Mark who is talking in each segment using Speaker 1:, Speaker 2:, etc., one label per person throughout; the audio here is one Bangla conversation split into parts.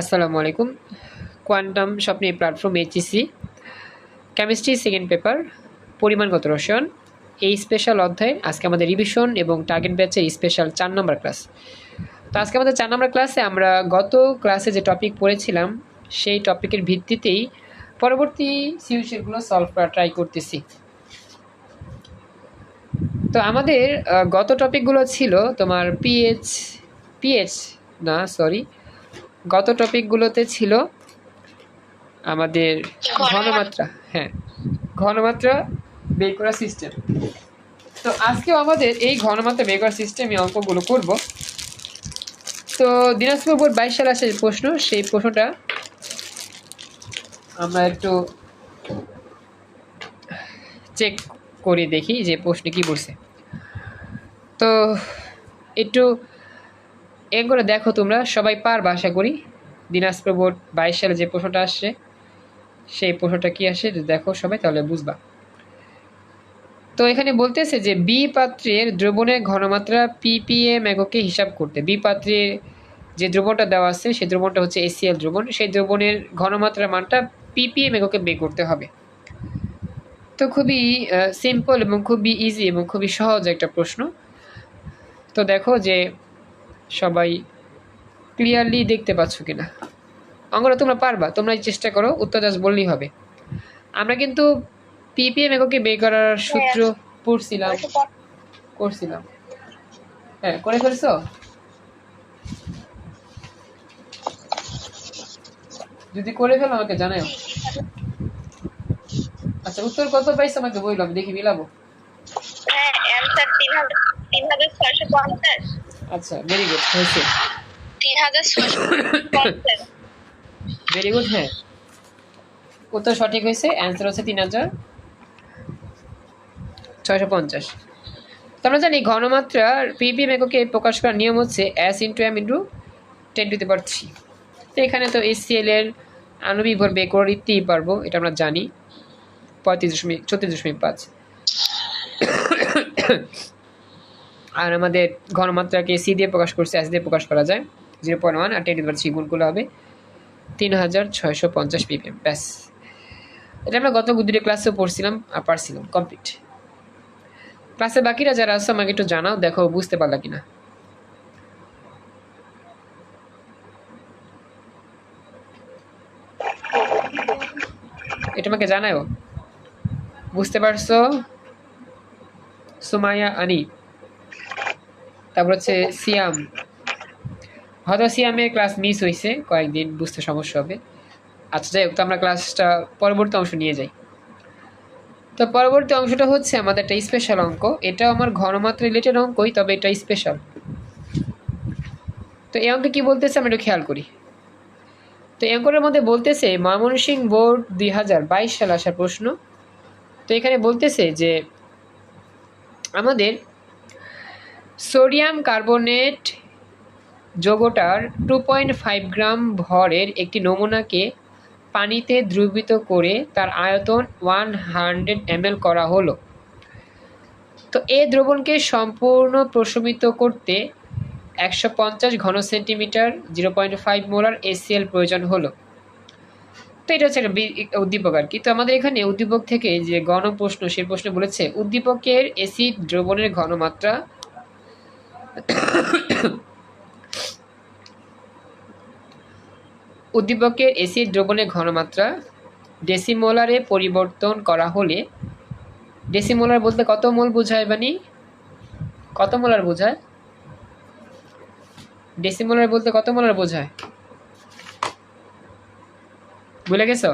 Speaker 1: আসসালামু আলাইকুম কোয়ান্টাম স্বপ্নে platform HSC chemistry second paper পরিমাণগত রসায়ন এই স্পেশাল অধ্যায়ে আজকে আমাদের রিভিশন এবং টার্গেট ব্যাচের স্পেশাল চার নম্বর ক্লাস তো আজকে আমাদের চার নম্বর ক্লাসে আমরা গত ক্লাসে যে টপিক পড়েছিলাম, সেই টপিকের ভিত্তিতেই পরবর্তী সিউশনগুলো সলভ করা ট্রাই করতেছি। তো আমাদের গত টপিকগুলো ছিল তোমার পিএইচ পিএইচ না সরি গত টপিকগুলোতে ছিল আমাদের ঘনমাত্রা। হ্যাঁ ঘনমাত্রা বের করার সিস্টেম তো আজকেও আমাদের এই ঘনমাত্রা বের করার সিস্টেমে অঙ্কগুলো করব। তো দিনাজপুর বোর্ড বাইশ সালে আসে প্রশ্ন সেই প্রশ্নটা আমরা একটু চেক করে দেখি যে প্রশ্নে কি বলছে। তো একটু এ করে দেখো তোমরা, সবাই পারবা আশা করি। দিনাজপুর বোর্ড বাইশ সালে যে প্রশ্নটা আসছে, সেই প্রশ্নটা কি আসে? দেখো সবাই, তাহলে বুঝবা। তো এখানে বলতেছে যে, বি পাত্রের দ্রবণের ঘনমাত্রা পিপিএম এককে হিসাব করতে। বি পাত্রের যে দ্রবণটা দেওয়া আছে, সেই দ্রবণটা হচ্ছে এসিএল দ্রবণ। সেই দ্রবণের ঘনমাত্রার মানটা পিপিএম এককে বের করতে হবে। তো খুবই সিম্পল এবং খুবই ইজি এবং খুবই সহজ একটা প্রশ্ন। তো দেখো যে সবাই ক্লিয়ারলি দেখতে পাচ্ছ কি না অঙ্গরা তোমরা পারবা তোমরা এই চেষ্টা করো উত্তর দাস বললেই হবে। আমরা কিন্তু পিপিএম এককে বের করার সূত্র পড়ছিলাম। করছিলাম। হ্যাঁ করে ফেলছো? যদি করে ফেলো আমাকে জানাও আচ্ছা উত্তর কত পাইছ আমাকে বললাম দেখি মিলাবো।
Speaker 2: হ্যাঁ অ্যানসার 3000 3650
Speaker 1: আচ্ছা ভেরি গুড হয়েছে
Speaker 2: তিন হাজার ছয়শো পঞ্চাশ।
Speaker 1: ভেরি গুড হ্যাঁ। উত্তর সঠিক হয়েছে অ্যান্সার হচ্ছে তিন হাজার ছয়শো পঞ্চাশ। তো আমরা জানি ঘনমাত্রার পিপিএম এককে প্রকাশ করার নিয়ম হচ্ছে S into M into ten to the power three তো এখানে তো এসিএল এর আণবিক ভর বের করে দিতেই পারব এটা আমরা জানি। পঁয়ত্রিশ দশমিক ছত্রিশ দশমিক পাঁচ। আর আমাদের ঘনমাত্রাকে সি দিয়ে প্রকাশ করছে এস দিয়ে প্রকাশ করা যায়। Zero point one R ten to the power three গুণ করলে হবে তিন হাজার ছয়শো পঞ্চাশ পিপিএম ব্যাস। এটা আমরা গত দুটো ক্লাসেও পড়ছিলাম, আর পারছিলাম কমপ্লিট ক্লাসে বাকিরা যারা আছে, আমাকে একটু জানাও, দেখো, বুঝতে পারলা কিনা। এটা আমাকে জানাও বুঝতে পারছ? সুমাইয়া আনি তারপর হচ্ছে সিয়াম। হয়তো সিয়ামের ক্লাস মিস হয়েছে কয়েকদিন, বুঝতে সমস্যা হবে। আচ্ছা যাই হোক, তো আমরা ক্লাসটা পরবর্তী অংশ নিয়ে যাই। তো পরবর্তী অংশটা হচ্ছে আমাদের একটা স্পেশাল অঙ্ক। এটাও আমার ঘনমাত্রা রিলেটেড অঙ্কই, তবে এটা স্পেশাল তো এই অঙ্কে কী বলতেছে আমি একটু খেয়াল করি। তো এই অঙ্কটার মধ্যে বলতেছে, ময়মনসিংহ বোর্ড দুই হাজার বাইশ সালে আসার প্রশ্ন। তো এখানে বলতেছে যে, আমাদের সোডিয়াম কার্বনেট যৌগটার টু পয়েন্ট ফাইভ গ্রাম ভরের একটি নমুনাকে পানিতে দ্রবীভূত করে তার আয়তন ওয়ান হান্ড্রেড এমএল করা হলো। তো এই দ্রবণকে সম্পূর্ণ প্রশমিত করতে একশো পঞ্চাশ ঘন centimetre zero point five molar HCl প্রয়োজন হলো। তো এটা হচ্ছে একটা উদ্দীপক আর কি। তো আমাদের এখানে উদ্দীপক থেকে যে গণ প্রশ্ন সেই প্রশ্ন বলেছে, উদ্দীপকের এসিড দ্রবণের ঘনমাত্রা উদ্দীপকের এসিড দ্রবণের ঘনমাত্রা ডেসিমোলারে পরিবর্তন করা হলে, ডেসিমোলার বলতে কত মোল বোঝায় বানি কত মোলার বোঝায়? ডেসিমোলার বলতে কত মোলার বোঝায়? ভুলে গেছো?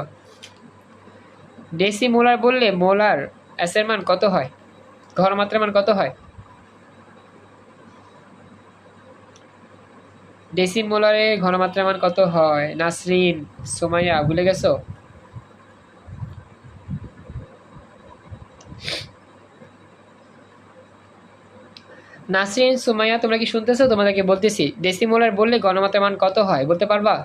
Speaker 1: ডেসিমোলার বললে মোলার অ্যাসের মান কত হয়? ঘনমাত্রার মান কত হয়? ডেসিমোলারে ঘনমাত্রার মান কত হয়? নাসরিন, সোমাইয়া, ভুলে গেছো? নাসরিন, সুমাইয়া, তোমরা কি শুনতেছো? তোমাদেরকে বলতেছি, ডেসিমোলার বললে ঘনমাত্রার মান কত হয়? বলতে পারবা?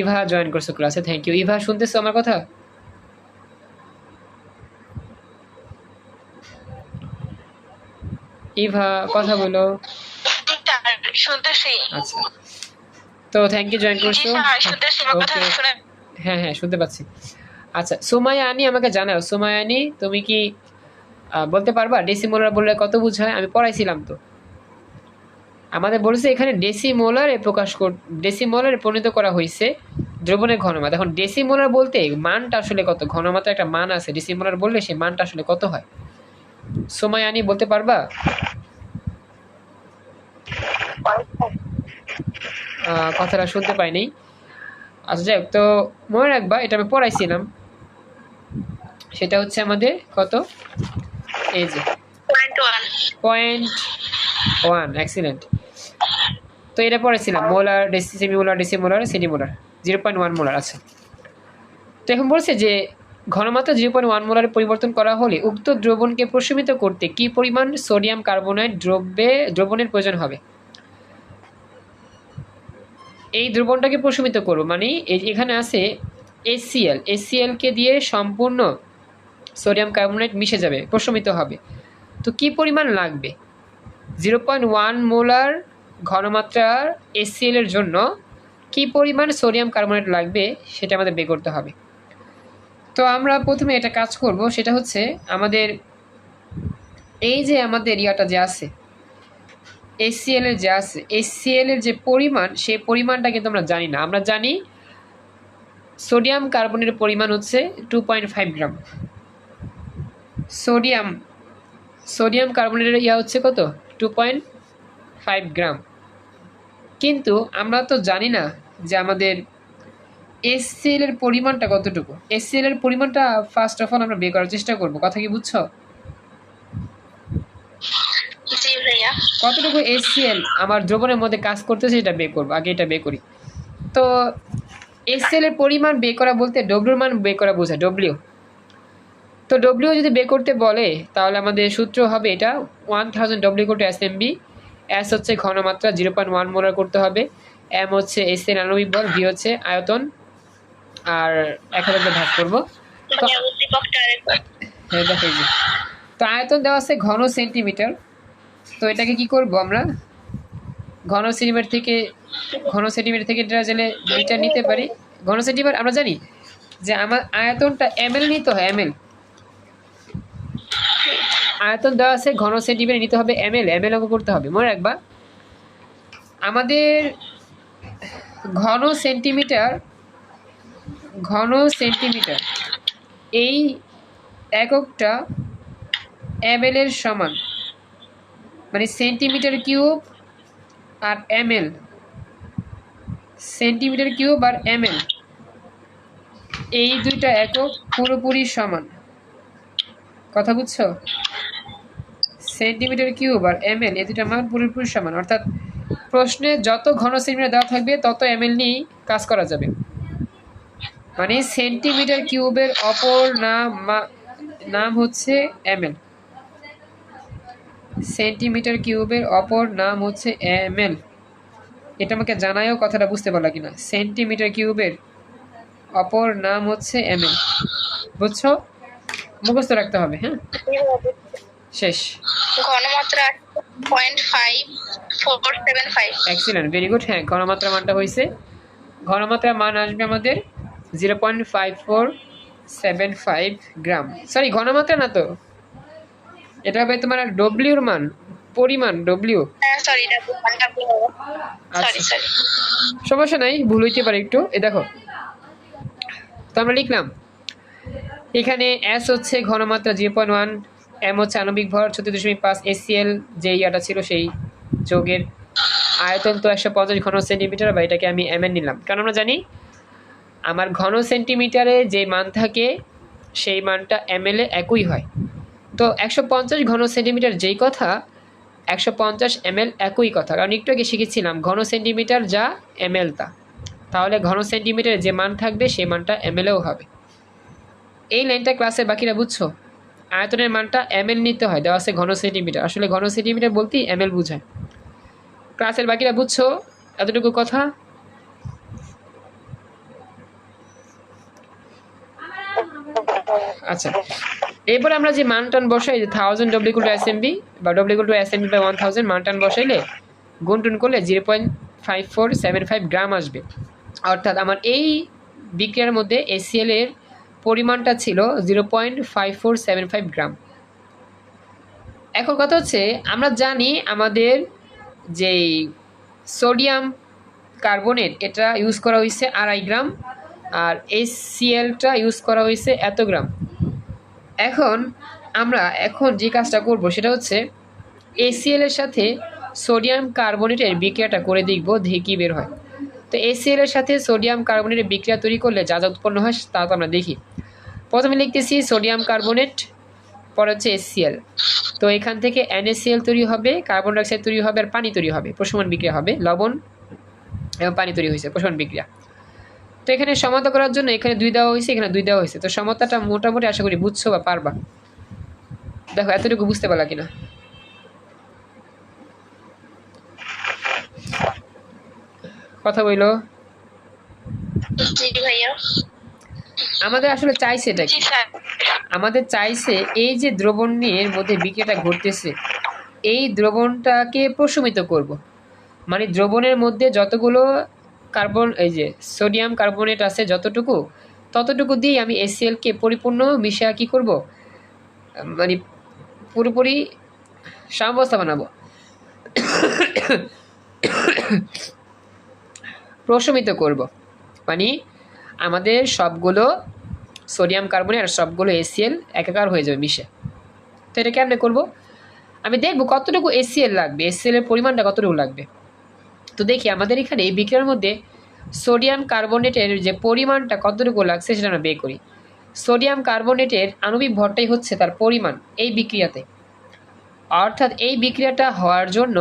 Speaker 1: ইভা জয়েন করছ ক্লাসে থ্যাংক ইউ ইভা, শুনতেছো আমার কথা? ইভা কথা বলো।
Speaker 2: শুনতেছি
Speaker 1: আচ্ছা। তো থ্যাংক ইউ জয়েন করছ। হ্যাঁ হ্যাঁ শুনতে পাচ্ছি। আচ্ছা সুমাইয়া আনি আমাকে জানাও। সুমাইয়া আনি তুমি কি বলতে পারবা? ডেসিমোলার বললে কত বুঝায়? আমি পড়াইছিলাম তো। আমাদের বলেছে এখানে ডেসিমোলারে প্রকাশ কর ডেসিমোলারে পরিণত করা হয়েছে দ্রবণের ঘনমাত্রা। এখন ডেসিমোলার বলতে মানটা আসলে কত? ঘনমাত্রা একটা মান আছে। ডেসিমোলার বললে সেই মানটা আসলে কত হয়? সময় আনি বলতে পারবা? কথাটা শুনতে পাইনি। আচ্ছা যাই তো মনে রাখবা এটা আমি পড়াইছিলাম। সেটা হচ্ছে আমাদের কত? এই যে।
Speaker 2: পয়েন্ট ওয়ান
Speaker 1: এক্সিলেন্ট তো এটা পড়েছিলাম মোলার ডেসি সেমিমোলার ডেসিমোলার সেডিমোলার জিরো পয়েন্ট ওয়ান মোলার আছে তো এখন বলছে যে ঘনমাত্রা জিরো পয়েন্ট ওয়ান মোলারে পরিবর্তন করা হলে উক্ত দ্রবণকে প্রশমিত করতে কি পরিমাণ সোডিয়াম কার্বনেট দ্রব্যে, দ্রবণের প্রয়োজন হবে? এই দ্রবণটাকে প্রশমিত করব মানে এখানে আছে এসিএল এসিএলকে দিয়ে সম্পূর্ণ সোডিয়াম কার্বনেট মিশে যাবে, প্রশমিত হবে। তো কি পরিমাণ লাগবে? জিরো পয়েন্ট ওয়ান মোলার ঘনমাত্রার এসসিএল এর জন্য কি পরিমাণ সোডিয়াম কার্বনেট লাগবে সেটা আমাদের বের করতে হবে। তো আমরা প্রথমে এটা কাজ করব, সেটা হচ্ছে আমাদের এই যে আমাদের ইয়াটা যে আছে এসসিএল এর যে আছে এসসিএল এর যে পরিমাণ, সেই পরিমাণটা কিন্তু আমরা জানি না। আমরা জানি সোডিয়াম কার্বনের পরিমাণ হচ্ছে two point five gram. Sodium sodium কার্বনেটের ইয়া হচ্ছে কত? Two point five gram. কিন্তু আমরা তো জানি না যে আমাদের এসসিএল এর পরিমাণটা কতটুকু? এসসিএল এর পরিমাণটা ফার্স্ট অফ অল আমরা বের করার চেষ্টা করব। কথা কি বুঝছ? কতটুকু এসসিএল আমার দ্রবণের মধ্যে কাজ করতেছে এটা বের করব আগে এটা বের করি। তো এসসিএল এর পরিমাণ বের করা বলতে ডব্লিউর মান বের করা বোঝায় ডব্লিউ তো ডব্লিউ যদি বের করতে বলে তাহলে আমাদের সূত্র হবে এটা ওয়ান থাউজেন্ড ডব্লিউ করতে এস এম বি এস হচ্ছে ঘনমাত্রা জিরো পয়েন্ট ওয়ান মোলার করতে হবে এম হচ্ছে এস এন আণবিক বল ভি হচ্ছে আয়তন। আর এক হাজার দিয়ে ভাগ করব।
Speaker 2: মানে
Speaker 1: হ্যাঁ। তো আয়তন দেওয়া আছে ঘন সেন্টিমিটার। তো এটাকে কি করব আমরা? ঘন সেন্টিমিটার থেকে ঘন সেন্টিমিটার থেকে এটা গেলে মিটার নিতে পারি। ঘন সেন্টিমিটার আমরা জানি যে আমার আয়তনটা এমএল নিতে হয় এমএল আয়তন দেওয়া আছে ঘন সেন্টিমিটার নিতে হবে এম এমএল এমএল অঙ্ক করতে হবে। মনে রাখবা। আমাদের ঘন সেন্টিমিটার ঘন সেন্টিমিটার। এই এককটা এর সমান। মানে সেন্টিমিটার কিউব আর এমএল সেন্টিমিটার কিউব আর এমএল এই দুইটা একক পুরোপুরি সমান। কথা বুঝছ? সেন্টিমিটার কিউব আর এমএল এই দুইটা মান পুরোপুরি সমান। অর্থাৎ প্রশ্নে যত ঘন সেন্টিমিটার দেওয়া থাকবে, তত এমএল নিয়েই কাজ করা যাবে। মানে সেন্টিমিটার কিউবের অপর নাম নাম হচ্ছে এমএল সেন্টিমিটার কিউবের অপর নাম হচ্ছে এমএল এটা আমাকে জানায়ও কথাটা বুঝতে পারলা কিনা। সেন্টিমিটার কিউবের অপর নাম হচ্ছে এমএল বুঝছ? মুখস্থ রাখতে হবে হ্যাঁ? শেষ।
Speaker 2: ঘনমাত্রা point five four seven five
Speaker 1: excellent very good হ্যাঁ ঘনমাত্রা মানটা হয়েছে ঘনমাত্রার মান আসবে আমাদের zero point five four seven five gram sorry ঘনমাত্রা না তো? এটা হবে তোমার ডব্লিউর মান পরিমাণ ডব্লিউ
Speaker 2: হ্যাঁ
Speaker 1: আচ্ছা। সমস্যা নাই ভুল হইতে পারে একটু। এ দেখো তো আমরা লিখলাম এখানে এস হচ্ছে ঘনমাত্রা জিরো পয়েন্ট ওয়ান এম হচ্ছে আণবিক ভর ছত্রিশ দশমিক পাঁচ এসিএল যে ইয়াটা ছিল সেই যোগের আয়তন তো একশো পঞ্চাশ ঘন সেন্টিমিটার বা এটাকে আমি এম এন নিলাম। কারণ আমরা জানি আমার ঘন সেন্টিমিটারে যে মান থাকে, সেই মানটা এম এ একই হয়। তো একশো পঞ্চাশ ঘন সেন্টিমিটার যেই কথা, একশো পঞ্চাশ এমএল একই কথা। কারণ একটু আগে শিখেছিলাম, ঘন সেন্টিমিটার যা এমএল তা। তাহলে ঘন সেন্টিমিটারে যে মান থাকবে, সেই মানটা এমএলও হবে। এই লাইনটা ক্লাসের বাকিরা বুঝছ? আয়তনের মানটা এমএল নিতে হয়, দেওয়া আছে ঘন সেন্টিমিটার। আসলে ঘন সেন্টিমিটার বলতেই এমএল বোঝায়। ক্লাসের বাকিরা বুঝছ এতটুকু কথা? আচ্ছা। এরপরে আমরা যে মানটান বসাই যে thousand W two S M B W two S M B by one thousand মানটান বসাইলে গুনটুন করলে zero point five four seven five gram আসবে। অর্থাৎ আমার এই বিক্রিয়ার মধ্যে এসিএল এর পরিমাণটা ছিল zero point five four seven five gram. এখন কথা হচ্ছে, আমরা জানি আমাদের যেই সোডিয়াম কার্বনেট, এটা ইউজ করা হয়েছে আড়াই গ্রাম। আর এই সিএলটা ইউজ করা হয়েছে এত গ্রাম। এখন আমরা এখন যে কাজটা করব সেটা হচ্ছে এসিএল এর সাথে সোডিয়াম কার্বনেটের বিক্রিয়াটা করে দেখব, দেখি বের হয়। তো এসিএল এর সাথে সোডিয়াম কার্বনেটের বিক্রিয়া তৈরি করলে যা যা উৎপন্ন হয় তা তো আমরা দেখি। প্রথমে লিখতেছি সোডিয়াম কার্বনেট পরে হচ্ছে এসিএল তো এখান থেকে এনএসিএল তৈরি হবে কার্বন ডাইঅক্সাইড তৈরি হবে, আর পানি তৈরি হবে, প্রশমন বিক্রিয়া হবে, লবণ এবং পানি তৈরি হয়েছে, প্রশমন বিক্রিয়া। তো এখানে সমতা করার জন্য এখানে দুই দেওয়া হয়েছে এখানে দুই দেওয়া হয়েছে। তো সমতাটা মোটামুটি আশা করি বুঝছ বা পারবা। দেখো এতটুকু বুঝতে পারলা কিনা? কথা বইলো? আমাদের আসলে চাইছে এটা কি? আমাদের চাইছে এই যে দ্রবণ দ্রবণের মধ্যে বিক্রিয়াটা ঘটতেছে এই দ্রবণটাকে প্রশমিত করব। মানে দ্রবণের মধ্যে যতগুলো কার্বন এই যে সোডিয়াম কার্বনেট আছে যতটুকু, ততটুকু দিয়ে আমি এসিএলকে পরিপূর্ণ মিশা কি করব? মানে পুরোপুরি সাম্যবস্থা বানাবো। প্রশমিত করব। মানে আমাদের সবগুলো সোডিয়াম কার্বনেট আর সবগুলো এসিএল একাকার হয়ে যাবে মিশে। তো এটা কেমনে করব? আমি দেখব কতটুকু এসিএল লাগবে। এসিএল এর পরিমাণটা কতটুকু লাগবে? তো দেখি, আমাদের এখানে এই বিক্রিয়ার মধ্যে সোডিয়াম কার্বনেটের যে পরিমাণটা কতটুকু লাগছে সেটা আমরা বের করি। সোডিয়াম কার্বনেটের আণবিক ভরটাই হচ্ছে তার পরিমাণ এই বিক্রিয়াতে। অর্থাৎ এই বিক্রিয়াটা হওয়ার জন্য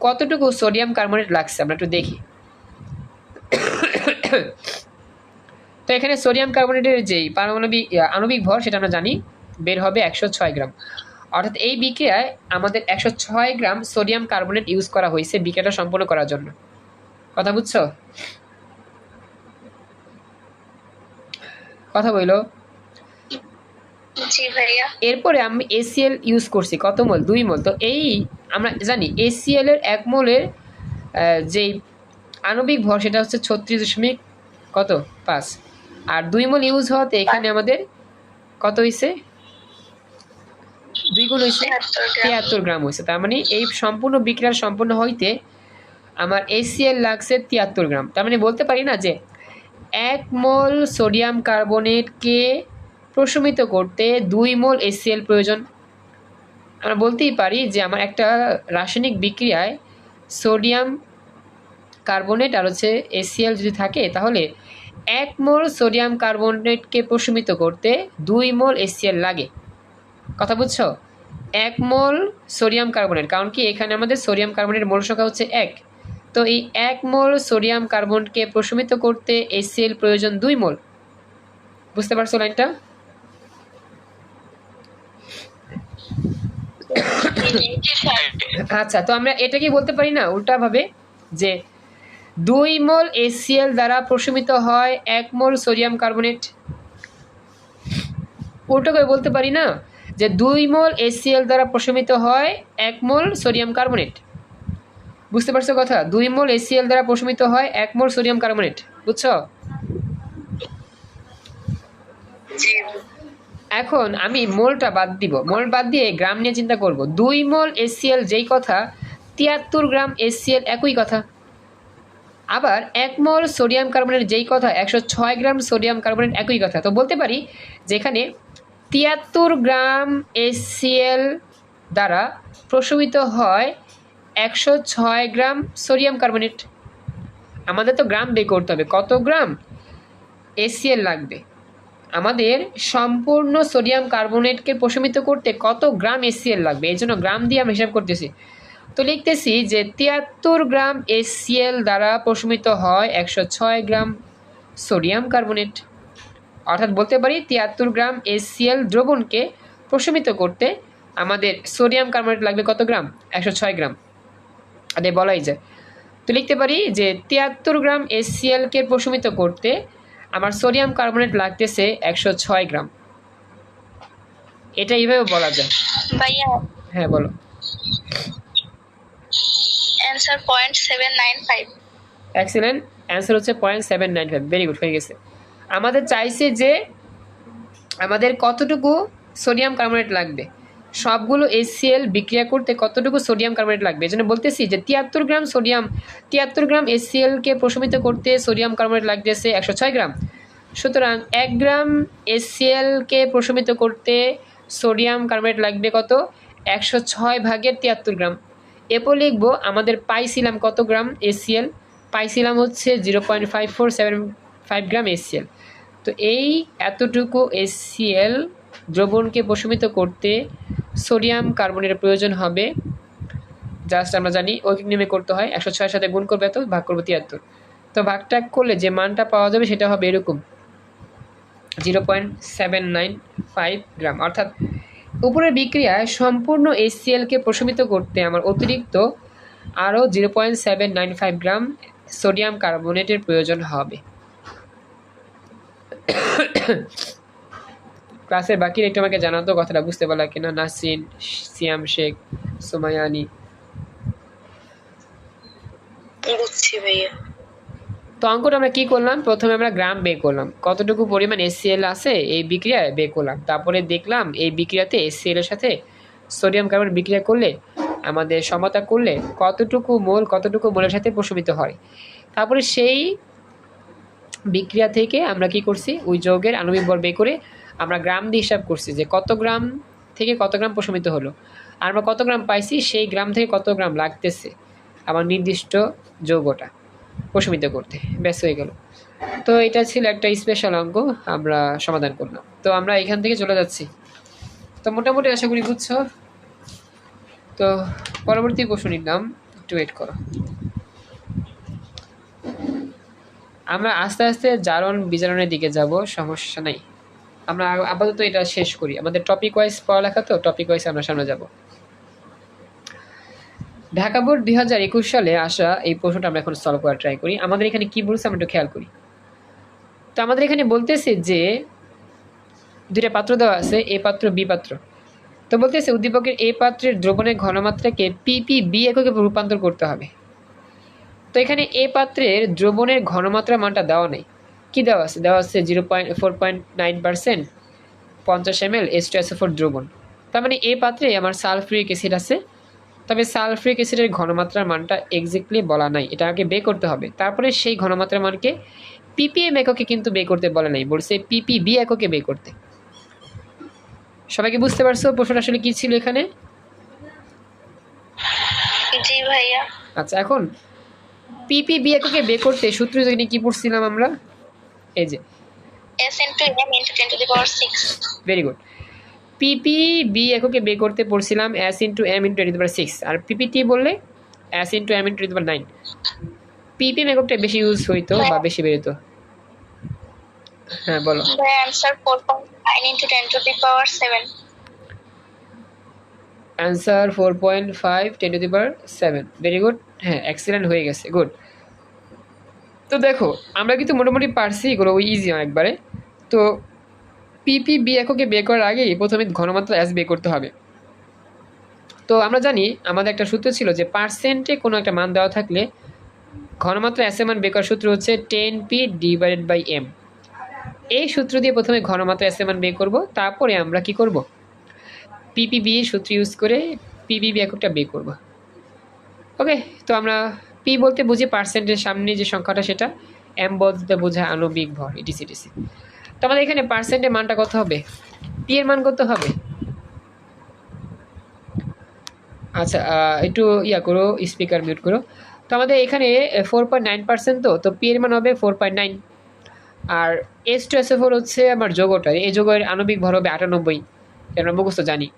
Speaker 1: কতটুকু সোডিয়াম কার্বনেট লাগছে আমরা একটু দেখি। তো এখানে সোডিয়াম কার্বনেটের যেই পারমাণবিক আণবিক ভর সেটা আমরা জানি বের হবে একশো ছয় গ্রাম। অর্থাৎ এই বিক্রিয়ায় আমাদের একশো ছয় গ্রাম সোডিয়াম কার্বনেট ইউজ করা হয়েছে বিক্রিয়াটা সম্পন্ন করার জন্য। কথা বুঝছ? কথা বইলো? এরপরে আমি এসিএল ইউজ করছি কত মোল? দুই মোল। তো এই আমরা জানি এসিএল এর এক মোলের যেই আণবিক ভর সেটা হচ্ছে ছত্রিশ দশমিক কত? পাঁচ। আর দুই মোল ইউজ হওয়াতে এখানে আমাদের কত হয়েছে দুই গুণ হয়েছে
Speaker 2: তিয়াত্তর গ্রাম।
Speaker 1: হয়েছে তার মানে এই সম্পূর্ণ বিক্রিয়া সম্পূর্ণ হইতে আমার এসিএল লাগছে তিয়াত্তর গ্রাম। তার মানে বলতে পারি না যে এক মোল সোডিয়াম কার্বনেটকে প্রশমিত করতে দুই মোল এসিএল প্রয়োজন। আমরা বলতেই পারি যে আমার একটা রাসায়নিক বিক্রিয়ায় সোডিয়াম কার্বনেট আর হচ্ছে এসিএল যদি থাকে তাহলে এক মোল সোডিয়াম কার্বনেটকে প্রশমিত করতে দুই মোল এসিএল লাগে। কথা বুঝছ? এক মোল সোডিয়াম কার্বনেট, কারণ কি এখানে আমাদের সোডিয়াম কার্বনের মোল সংখ্যা হচ্ছে এক। তো এই এক মোল সোডিয়াম কার্বনকে প্রশমিত করতে এসিএল প্রয়োজন দুই মোল। বুঝতে পারছ লাইনটা? আচ্ছা তো আমরা এটা কি বলতে পারি না, উল্টাভাবে, যে দুই মোল এসিএল দ্বারা প্রশমিত হয় এক মোল সোডিয়াম কার্বনেট। উল্টো করে বলতে পারি না যে দুই মোল এসিএল দ্বারা প্রশমিত হয় এক মোল সোডিয়াম কার্বনেট। বুঝতে পারছ কথা? দুই মোল এসিএল দ্বারা প্রশমিত হয় এক মোল সোডিয়াম কার্বনেট। বুঝছ? এখন আমি মোলটা বাদ দিব। মোল বাদ দিয়ে গ্রাম নিয়ে চিন্তা করব। দুই মোল এসিএল যেই কথা তিয়াত্তর গ্রাম এসিএল একই কথা। আবার এক মোল সোডিয়াম কার্বনের যেই কথা একশো ছয় গ্রাম সোডিয়াম কার্বনেট একই কথা। তো বলতে পারি যেখানে তিয়াত্তর গ্রাম এসিএল দ্বারা প্রশমিত হয় একশো ছয় গ্রাম সোডিয়াম কার্বনেট। আমাদের তো গ্রাম বের করতে হবে। কত গ্রাম? এসিএল লাগবে। আমাদের সম্পূর্ণ সোডিয়াম কার্বনেটকে প্রশমিত করতে কত গ্রাম এসিএল লাগবে? এই জন্য গ্রাম দিয়ে আমরা হিসাব করতেছি। তো লিখতেছি যে তিয়াত্তর গ্রাম এসিএল দ্বারা প্রশমিত হয় একশো ছয় গ্রাম সোডিয়াম কার্বনেট। অর্থাৎ বলতে পারি তিয়াত্তর গ্রাম এসিএল দ্রবণকে প্রশমিত করতে আমাদের সোডিয়াম কার্বনেট লাগবে কত গ্রাম? একশো ছয় গ্রাম। আরে বলাই যায়। তো লিখতে পারি যে তিয়াত্তর গ্রাম এসিএলকে প্রশমিত করতে আমার সোডিয়াম কার্বনেট লাগতেছে একশো ছয় গ্রাম। এটা এইভাবে বলা যায়।
Speaker 2: ভাইয়া।
Speaker 1: হ্যাঁ বলো।
Speaker 2: Answer point seven nine five.
Speaker 1: Excellent answer হচ্ছে point seven nine five. Very good হয়ে গেছে। আমাদের চাইছে যে আমাদের কতটুকু সোডিয়াম কার্বনেট লাগবে? সবগুলো এসিএল বিক্রিয়া করতে কতটুকু সোডিয়াম কার্বনেট লাগবে? এই জন্য বলতেছি যে তিয়াত্তর গ্রাম সোডিয়াম, তিয়াত্তর গ্রাম এসিএলকে প্রশমিত করতে সোডিয়াম কার্বনেট লাগতেছে একশো ছয় গ্রাম। সুতরাং এক গ্রাম এসিএলকে প্রশমিত করতে সোডিয়াম কার্বনেট লাগবে কত? একশো ছয় ভাগের তিয়াত্তর গ্রাম। এরপর লিখব আমাদের পাইছিলাম কত গ্রাম এসিএল পাইছিলাম হচ্ছে zero point five four seven five gram HCl তো এই এতটুকু এসিএল দ্রবণকে প্রশমিত করতে সোডিয়াম কার্বনের প্রয়োজন হবে। জাস্ট আমরা জানি ঐকিক নিয়মে করতে হয়, একশো ছয়ের সাথে গুণ করবে এত, ভাগ করব তিয়াত্তর। তো ভাগটা করলে যে মানটা পাওয়া যাবে সেটা হবে এরকম, zero point seven nine five gram. অর্থাৎ উপরের বিক্রিয়ায় সম্পূর্ণ এসিএলকে প্রশমিত করতে আমার অতিরিক্ত আরও zero point seven nine five gram sodium কার্বনেটের প্রয়োজন হবে। ক্লাসের বাকির একটু আমাকে জানাতো কথাটা বুঝতে পারলা কিনা? নাসিন সিয়াম শেখ সোমায়ানি
Speaker 2: বুঝছি ভাইয়া?
Speaker 1: তো অঙ্কটা আমরা কি করলাম? প্রথমে আমরা গ্রাম বের করলাম। কতটুকু পরিমাণ এসসিএল আছে এই বিক্রিয়ায় বের করলাম। তারপরে দেখলাম এই বিক্রিয়াতে এসসিএল এর সাথে সোডিয়াম কার্বন বিক্রিয়া করলে আমাদের সমতা করলে কতটুকু মোল কতটুকু মোলের সাথে প্রশমিত হয়। তারপরে সেই বিক্রিয়া থেকে আমরা কি করছি? ওই যৌগের আণবিক বল বের করে আমরা গ্রাম দিয়ে হিসাব করছি যে কত গ্রাম থেকে কত গ্রাম প্রশমিত হলো। আর আমরা কত গ্রাম পাইছি? সেই গ্রাম থেকে কত গ্রাম লাগতেছে আমার নির্দিষ্ট যৌগটা প্রশমিত করতে। ব্যাস হয়ে গেল। তো এটা ছিল একটা স্পেশাল অঙ্ক আমরা সমাধান করলাম। তো আমরা এখান থেকে চলে যাচ্ছি। তো মোটামুটি আশা করি বুঝছ। তো পরবর্তী প্রশ্ন নিলাম একটু ওয়েট করো। আমরা আস্তে আস্তে জারণ বিজারণের দিকে যাব, সমস্যা নাই। আমরা আপাতত এটা শেষ করি। আমাদের টপিক ওয়াইজ পড়ালেখা তো টপিক ওয়াইজ আমরা সামনে যাব। ঢাকা বোর্ড দুই হাজার একুশ সালে আসা এই প্রশ্নটা আমরা এখন সলভ করার ট্রাই করি। আমাদের এখানে কি বলছে আমরা একটু খেয়াল করি। তো আমাদের এখানে বলতেছে যে, দুইটা পাত্র দেওয়া আছে, এ পাত্র, বি পাত্র। তো বলতেছে উদ্দীপকের এ পাত্রের দ্রবণের ঘনমাত্রাকে পিপি বি এককে রূপান্তর করতে হবে। তো এখানে এ পাত্রের দ্রবণের ঘনমাত্রা মানটা দেওয়া নেই। কি দেওয়া আছে? দেওয়া আছে zero point four point nine percent পঞ্চাশ M L S two S four দ্রবণ। তার মানে এ পাত্রে আমার সালফ্রিক অ্যাসিড আছে। তবে সালফ্রিক অ্যাসিডের ঘনমাত্রার মানটা এক্স্যাক্টলি বলা নাই। এটা আগে বে করতে হবে। তারপরে সেই ঘনমাত্রার মানকে পিপিএম এককে কিন্তু বে করতে বলে নাই। বলছে পিপিবি এককে বে করতে। সবাইকে বুঝতে পারছ প্রশ্নটা আসলে কি ছিল এখানে?
Speaker 2: জি ভাইয়া।
Speaker 1: আচ্ছা এখন পিপিবি এককে বে করতে সূত্র যদি কি পড়ছিলাম আমরা? এই যে।
Speaker 2: S into M into ten to the power six
Speaker 1: very good PP B এককে বে করতে পড়ছিলাম S into M into ten power six আর পিপিটি বললে S into M into ten power nine PP এককটা বেশি ইউজ হইতো বা বেশি বেরোতো? হ্যাঁ বলো।
Speaker 2: Answer four point nine into ten to the power seven
Speaker 1: answer four point five ten to the power seven very good হ্যাঁ এক্সিলেন্ট হয়ে গেছে গুড তো দেখো, আমরা কিন্তু মোটামুটি পারছি এগুলো, ওই ইজি একবারে। তো পিপি বি এককে বের করার আগেই প্রথমে ঘনমাত্রা এস বের করতে হবে। তো আমরা জানি, আমাদের একটা সূত্র ছিল যে পার্সেন্টে কোনো একটা মান দেওয়া থাকলে ঘনমাত্রা এস মান বের করার সূত্র হচ্ছে ten P divided by M এই সূত্র দিয়ে প্রথমে ঘনমাত্রা এস মান বের করব, তারপরে আমরা কি করব? পিপিবি সূত্র ইউজ করে পিপিবি এককটা বের করব। ওকে তো আমরা পি বলতে বুঝি পার্সেন্টের সামনে যে সংখ্যাটা সেটা এম বলতে বোঝায় আণবিক ভর ইটিসি ইটিসি তো আমাদের এখানে পার্সেন্টের মানটা কত হবে? পি এর মান কত হবে? আচ্ছা একটু ইয়া করো স্পিকার মিউট করো। তো আমাদের এখানে ফোর পয়েন্ট নাইন পার্সেন্ট তো তো পি এর মান হবে ফোর পয়েন্ট নাইন আর এস টু এস ফোর হচ্ছে আমার যোগটা, এই যোগের আণবিক ভর হবে আটানব্বই। আমরা মুখস্থ জানি।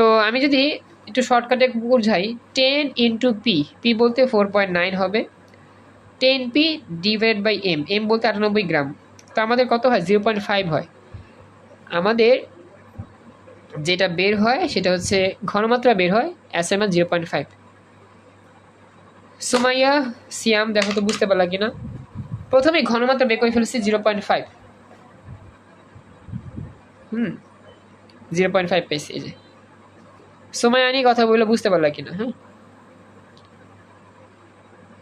Speaker 1: তো আমি যদি একটু শর্টকাটে বুঝাই টেন ইন্টু পি পি বলতে ফোর পয়েন্ট নাইন হবে। Ten P divide by M M বলতে আটানব্বই গ্রাম। তো আমাদের কত হয়? জিরো পয়েন্ট ফাইভ হয়। আমাদের যেটা বের হয়, সেটা হচ্ছে ঘনমাত্রা বের হয় S M zero point five Sumaiya, Siam, দেখো তো বুঝতে পারলা কিনা? প্রথমে ঘনমাত্রা বের করে ফেলেছি zero point five hmm zero point five পেয়েছি, এই যে। সোমায়ানি কথা বললে বুঝতে পারলা কিনা হ্যাঁ?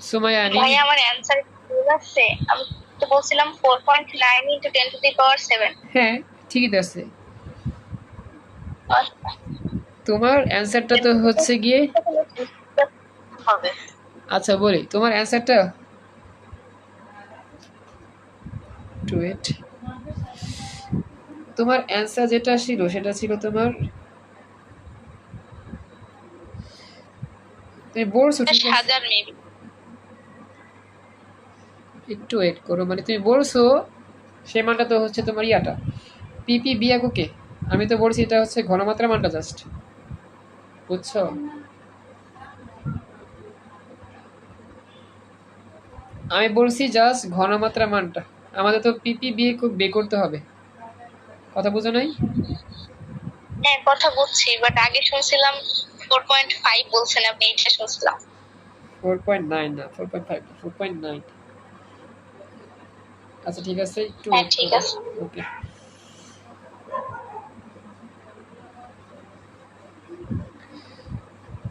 Speaker 1: সোমায়ানি
Speaker 2: ভাই আমার অ্যান্সার ভুল আছে আমি তো বলছিলাম four point nine into ten to the power seven
Speaker 1: হ্যাঁ ঠিকই তো আছে। তোমার অ্যান্সারটা তো হচ্ছে গিয়ে
Speaker 2: হবে।
Speaker 1: আচ্ছা বলি তোমার অ্যান্সারটা টু এইট তোমার অ্যান্সার যেটা ছিল সেটা ছিল তোমার তুমি বলছো ঠিক
Speaker 2: হাজার মেবি।
Speaker 1: একটু ওয়েট করো মানে তুমি বলছো সেই মানটা তো হচ্ছে তোমার ইয়াটা। পিপি বিয়াকুকে আমি তো বলছি এটা হচ্ছে ঘনমাত্রা মানটা জাস্ট বুঝছ? আমি বলছি জাস্ট ঘনমাত্রা মানটা। আমাদের তো পিপি বিয়ে খুব বে করতে হবে। কথা বুঝো নাই?
Speaker 2: হ্যাঁ কথা বুঝছি বাট আগে শুনছিলাম ফোর পয়েন্ট ফাইভ বলছেন আপনি এটা শুনছিলাম।
Speaker 1: ফোর পয়েন্ট নাইন না four point five four point nine আচ্ছা ঠিক আছে একটু
Speaker 2: হ্যাঁ, ঠিক আছে।
Speaker 1: ওকে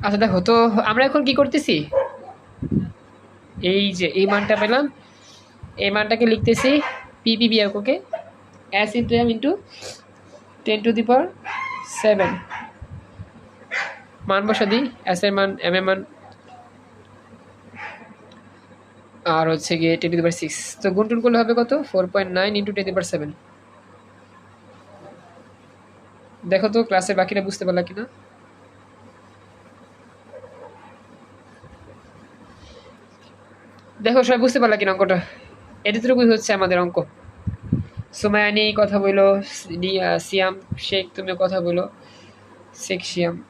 Speaker 1: আচ্ছা দেখো তো আমরা এখন কি করতেছি? এই যে এই মানটা পেলাম। এই মানটাকে লিখতেছি? PP বিয়ারকোকে S into M into ten to the power seven মান বসা দিই এস এর মান এম এর মান, আর হচ্ছে গিয়ে টেন টু পাওয়ার সিক্স তো গুণটুন করলে হবে কত? Four point nine into ten power seven দেখো তো ক্লাসের বাকিরা বুঝতে পারলা কিনা? দেখো, সবাই বুঝতে পারলা কিনা অঙ্কটা? এটুকুই হচ্ছে আমাদের অঙ্ক। সুমায়ানি কথা বলল সিয়া- সিয়াম, শেখ, তুমিও কথা বলো শেখ, সিয়াম।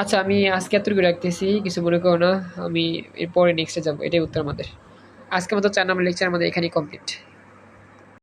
Speaker 1: আচ্ছা আমি আজকে এতটুকু রাখতেছি, কিছু মনে করো না, আমি এরপরে নেক্সটে যাব, এটাই উত্তর আমাদের। আজকে আমাদের চার নম্বর লেকচার আমাদের এখানেই কমপ্লিট